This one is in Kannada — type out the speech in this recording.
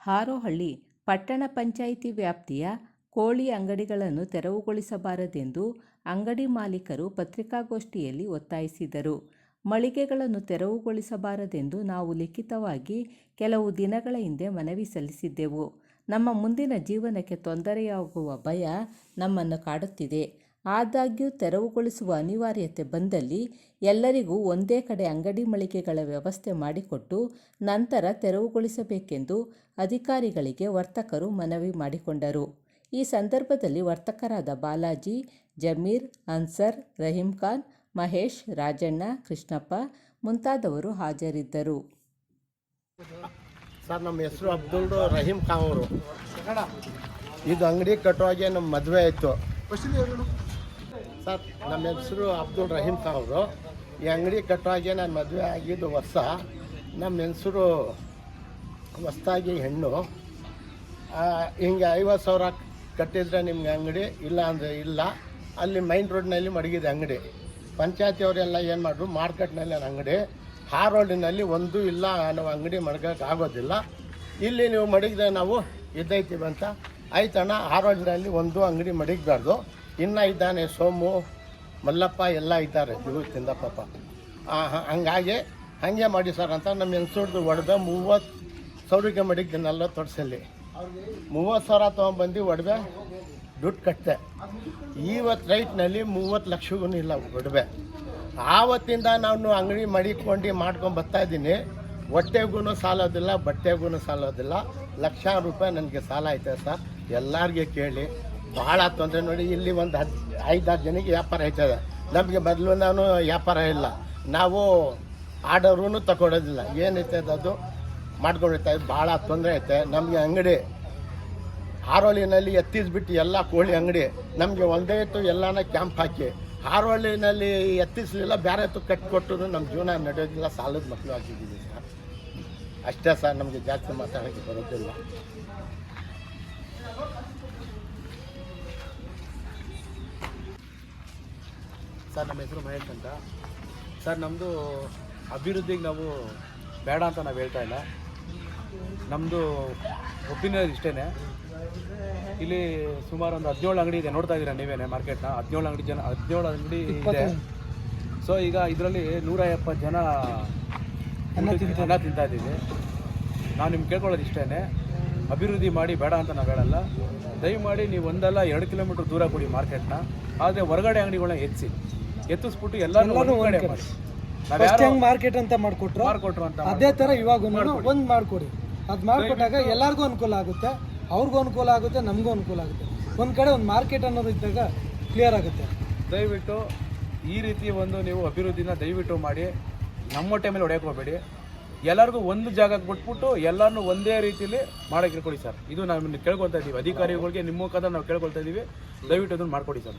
ಹಾರೋಹಳ್ಳಿ ಪಟ್ಟಣ ಪಂಚಾಯಿತಿ ವ್ಯಾಪ್ತಿಯ ಕೋಳಿ ಅಂಗಡಿಗಳನ್ನು ತೆರವುಗೊಳಿಸಬಾರದೆಂದು ಅಂಗಡಿ ಮಾಲೀಕರು ಪತ್ರಿಕಾಗೋಷ್ಠಿಯಲ್ಲಿ ಒತ್ತಾಯಿಸಿದರು. ಮಳಿಗೆಗಳನ್ನು ತೆರವುಗೊಳಿಸಬಾರದೆಂದು ನಾವು ಲಿಖಿತವಾಗಿ ಕೆಲವು ದಿನಗಳ ಹಿಂದೆ ಮನವಿ ಸಲ್ಲಿಸಿದ್ದೆವು. ನಮ್ಮ ಮುಂದಿನ ಜೀವನಕ್ಕೆ ತೊಂದರೆಯಾಗುವ ಭಯ ನಮ್ಮನ್ನು ಕಾಡುತ್ತಿದೆ. ಆದಾಗ್ಯೂ ತೆರವುಗೊಳಿಸುವ ಅನಿವಾರ್ಯತೆ ಬಂದಲ್ಲಿ ಎಲ್ಲರಿಗೂ ಒಂದೇ ಕಡೆ ಅಂಗಡಿ ಮಳಿಗೆಗಳ ವ್ಯವಸ್ಥೆ ಮಾಡಿಕೊಟ್ಟು ನಂತರ ತೆರವುಗೊಳಿಸಬೇಕೆಂದು ಅಧಿಕಾರಿಗಳಿಗೆ ವರ್ತಕರು ಮನವಿ ಮಾಡಿಕೊಂಡರು. ಈ ಸಂದರ್ಭದಲ್ಲಿ ವರ್ತಕರಾದ ಬಾಲಾಜಿ, ಜಮೀರ್, ಅನ್ಸರ್, ರಹೀಂ ಖಾನ್, ಮಹೇಶ್, ರಾಜಣ್ಣ, ಕೃಷ್ಣಪ್ಪ ಮುಂತಾದವರು ಹಾಜರಿದ್ದರು. ಸರ್, ನಮ್ಮ ಹೆಸರು ಅಬ್ದುಲ್ ರಹೀಂ ಖಾನ್ ಅವರು. ಇದು ಅಂಗಡಿ ಕಟ್ಟುವಾಗೆ ನಮ್ಮ ಮದುವೆ ಆಯಿತು. ಸರ್, ನಮ್ಮ ಹೆಸರು ಅಬ್ದುಲ್ ರಹೀಮ್ ಖಾನ್ ಅವರು. ಈ ಅಂಗಡಿ ಕಟ್ಟುವಾಗೆ ನಾನು ಮದುವೆ ಆಗಿದ್ದು ವರ್ಷ. ನಮ್ಮ ಹೆಸರು ಹೊಸ್ದಾಗಿ ಹೆಣ್ಣು. ಹಿಂಗೆ ಐವತ್ತು ಸಾವಿರ ಕಟ್ಟಿದರೆ ನಿಮ್ಗೆ ಅಂಗಡಿ, ಇಲ್ಲ ಅಂದರೆ ಇಲ್ಲ. ಅಲ್ಲಿ ಮೈನ್ ರೋಡ್ನಲ್ಲಿ ಮಡಗಿದೆ ಅಂಗಡಿ. ಪಂಚಾಯತಿ ಅವರೆಲ್ಲ ಏನು ಮಾಡಿದ್ರು ಮಾರ್ಕೆಟ್ನಲ್ಲಿ ನನ್ನ ಅಂಗಡಿ. ಆ ರೋಡಿನಲ್ಲಿ ಒಂದು ಇಲ್ಲ, ನಾವು ಅಂಗಡಿ ಮಡಗಕ್ಕೆ ಆಗೋದಿಲ್ಲ. ಇಲ್ಲಿ ನೀವು ಮಡಗಿದ್ರೆ ನಾವು ಇದ್ದೈತೀವಿ ಅಂತ. ಆಯ್ತಣ್ಣ ಆ ರೋಡಿನಲ್ಲಿ ಒಂದು ಅಂಗಡಿ ಮಡಗಬಾರ್ದು. ಇನ್ನು ಇದ್ದಾನೆ ಸೋಮು ಮಲ್ಲಪ್ಪ ಎಲ್ಲ ಇದ್ದಾರೆ ಇವತ್ತಿಂದ ಪಾಪ. ಆ, ಹಂಗಾಗಿ ಹಾಗೆ ಮಾಡಿ ಸರ್ ಅಂತ ನಮ್ಮ ಹೆಂಗಸೂರ್ದು ಹೊಡೆದ ಮೂವತ್ತು ಸಾವಿರಕ್ಕೆ ಮಡಗಿದ್ನಲ್ಲ ತೊಡ್ಸಲ್ಲಿ ಮೂವತ್ತು ಸಾವಿರ ತೊಗೊಂಬಂದು ಒಡವೆ ದುಡ್ಡು ಕಟ್ಟಿದೆ ಇವತ್ತು ರೈಟ್ನಲ್ಲಿ ಮೂವತ್ತು ಲಕ್ಷಗೂ ಇಲ್ಲ ಒಡವೆ. ಆವತ್ತಿಂದ ನಾನು ಅಂಗಡಿ ಮಡಿಕೊಂಡು ಮಾಡ್ಕೊಂಡು ಬರ್ತಾ ಇದ್ದೀನಿ. ಹೊಟ್ಟೆಗೂ ಸಾಲೋದಿಲ್ಲ ಬಟ್ಟೆಗೂ ಸಾಲೋದಿಲ್ಲ. ಲಕ್ಷ ರೂಪಾಯಿ ನನಗೆ ಸಾಲ ಐತೆ ಸರ್. ಎಲ್ಲರಿಗೆ ಕೇಳಿ. ಭಾಳ ತೊಂದರೆ ನೋಡಿ, ಇಲ್ಲಿ ಒಂದು ಹದ್, ಐದಾರು ಜನಕ್ಕೆ ವ್ಯಾಪಾರ ಆಯ್ತದೆ ನಮಗೆ ಮೊದಲು ನಾನು ವ್ಯಾಪಾರ ಇಲ್ಲ. ನಾವು ಆರ್ಡರೂ ತಗೊಳೋದಿಲ್ಲ. ಏನೈತೆ ಅದು? ಮಾಡ್ಕೊಂಡಿರ್ತಾ ಭಾಳ ತೊಂದರೆ ಐತೆ. ನಮಗೆ ಅಂಗಡಿ ಹಾರೋಳಿನಲ್ಲಿ ಎತ್ತಿಸ್ಬಿಟ್ಟು ಎಲ್ಲ ಕೋಳಿ ಅಂಗಡಿ, ನಮಗೆ ಒಂದೇ ಇತ್ತು ಎಲ್ಲನ ಕ್ಯಾಂಪ್ ಹಾಕಿ. ಹಾರೋಳಿನಲ್ಲಿ ಎತ್ತಿಸ್ಲಿಲ್ಲ ಬೇರೆ ಎತ್ತು ಕಟ್ಟಿಕೊಟ್ಟು ನಮ್ಮ ಜೀವನ ನಡೆಯೋದಿಲ್ಲ, ಸಾಲದ ಮಕ್ಕಳು ಆಗಿದ್ದೀವಿ ಸರ್. ಅಷ್ಟೇ ಸರ್, ನಮಗೆ ಜಾಸ್ತಿ ಮಾತಾಡೋಕ್ಕೆ ಬರೋದಿಲ್ಲ. ಸರ್ ನಮ್ಮ ಹೆಸರು ಮಹೇಶ್ ಅಂತ. ಸರ್ ನಮ್ಮದು ಅಭಿವೃದ್ಧಿಗೆ ನಾವು ಬೇಡ ಅಂತ ನಾವು ಹೇಳ್ತಾ ಇಲ್ಲ. ನಮ್ಮದು ಒಪಿನಿಯನ್ ಇಷ್ಟೇ ಇಲ್ಲಿ ಸುಮಾರು ಒಂದು ಹದಿನೇಳು ಅಂಗಡಿ ಇದೆ. ನೋಡ್ತಾ ಇದ್ದೀರಾ ನೀವೇನೆ ಮಾರ್ಕೆಟ್ನ? ಹದಿನೇಳು ಅಂಗಡಿ ಜನ ಹದಿನೇಳು ಅಂಗಡಿ ಇದೆ. ಸೊ ಈಗ ಇದರಲ್ಲಿ ನೂರ ಎಪ್ಪತ್ತು ಜನ ಅನ್ನ ತಿಂತಾ ಇದ್ದೀವಿ. ನಾನು ನಿಮ್ಗೆ ಕೇಳ್ಕೊಳ್ಳೋದು ಇಷ್ಟೇ ಅಭಿವೃದ್ಧಿ ಮಾಡಿ ಬೇಡ ಅಂತ ನಾವು ಹೇಳಲ್ಲ. ದಯಮಾಡಿ ನೀವು ಒಂದಲ್ಲ ಎರಡು ಕಿಲೋಮೀಟ್ರ್ ದೂರ ಕೊಡಿ ಮಾರ್ಕೆಟ್ನ. ಆದರೆ ಹೊರಗಡೆ ಅಂಗಡಿಗಳನ್ನ ಎತ್ತಿಸಿ ಎತ್ತಿಸ್ಬಿಟ್ಟು ಎಲ್ಲರೂ ಒಂದು ಕಡೆ ಮಾಡಿ ನಾವು ಫಸ್ಟ್ ಹೆಂಗ್ ಮಾರ್ಕೆಟ್ ಅಂತ ಮಾಡ್ಕೊಟ್ರು ಮಾಡ್ಕೊಟ್ರು ಅಂತ ಅದೇ ತರ ಇವಾಗ ಒಂದ್ ಮಾಡ್ಕೊಡಿ. ಅದ್ ಮಾಡ್ಕೊಟ್ಟಾಗ ಎಲ್ಲಾರ್ಗೂ ಅನುಕೂಲ ಆಗುತ್ತೆ ಅವ್ರಿಗೂ ಅನುಕೂಲ ಆಗುತ್ತೆ ನಮಗೂ ಅನುಕೂಲ ಆಗುತ್ತೆ. ಒಂದ್ ಕಡೆ ಒಂದು ಮಾರ್ಕೆಟ್ ಅನ್ನೋದು ಇದ್ದಾಗ ಕ್ಲಿಯರ್ ಆಗುತ್ತೆ. ದಯವಿಟ್ಟು ಈ ರೀತಿ ಒಂದು ನೀವು ಅಭಿವೃದ್ಧಿನ ದಯವಿಟ್ಟು ಮಾಡಿ ನಮ್ಮ ಟೈಮಲ್ಲಿ ಮೇಲೆ ಹೊಡೆಯಕ್ಕೆ ಹೋಗಬೇಡಿ ಎಲ್ಲರಿಗೂ ಒಂದು ಜಾಗಕ್ಕೆ ಬಿಟ್ಬಿಟ್ಟು ಎಲ್ಲರನ್ನೂ ಒಂದೇ ರೀತಿಯಲ್ಲಿ ಮಾಡಕ್ಕೆ ಇಟ್ಕೊಳ್ಳಿ ಸರ್. ಇದು ನಾವು ಕೇಳ್ಕೊಳ್ತಾ ಇದ್ದೀವಿ. ಅಧಿಕಾರಿಗಳಿಗೆ ನಿಮ್ಮ ಮುಖಾಂತರ ನಾವು ಕೇಳ್ಕೊಳ್ತಾ ಇದ್ದೀವಿ. ದಯವಿಟ್ಟು ಅದನ್ನು ಮಾಡ್ಕೊಡಿ ಸರ್.